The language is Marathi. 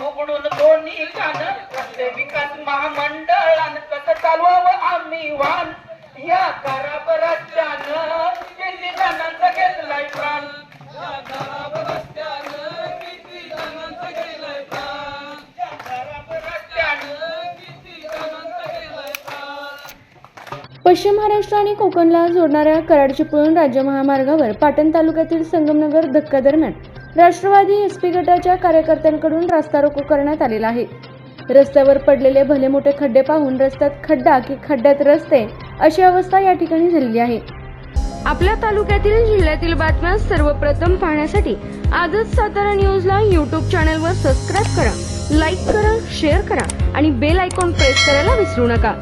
उघडून दोन्ही विकास महामंडळान आम्ही वान? या घेतलाय प्राण? पश्चिम महाराष्ट्र आणि कोकणला जोडणाऱ्या कराडचिपळूण राज्य महामार्गावर पाटण तालुक्यातील संगमनगर धक्का दरम्यान राष्ट्रवादी एसपी गटाच्या कार्यकर्त्यांकडून रास्ता रोको करण्यात आलेला आहे. रस्त्यावर पडलेले भले मोठे खड्डे पाहून रस्त्यात खड्डा की खड्ड्यात रस्ते अशी अवस्था या ठिकाणी झालेली आहे. आपल्या तालुक्यातील जिल्ह्यातील बातम्या सर्वप्रथम पाहण्यासाठी आजच सातारा न्यूजला यूट्यूब चॅनलवर सबस्क्राईब करा लाईक करा शेअर करा आणि बेल आयकॉन प्रेस करायला विसरू नका.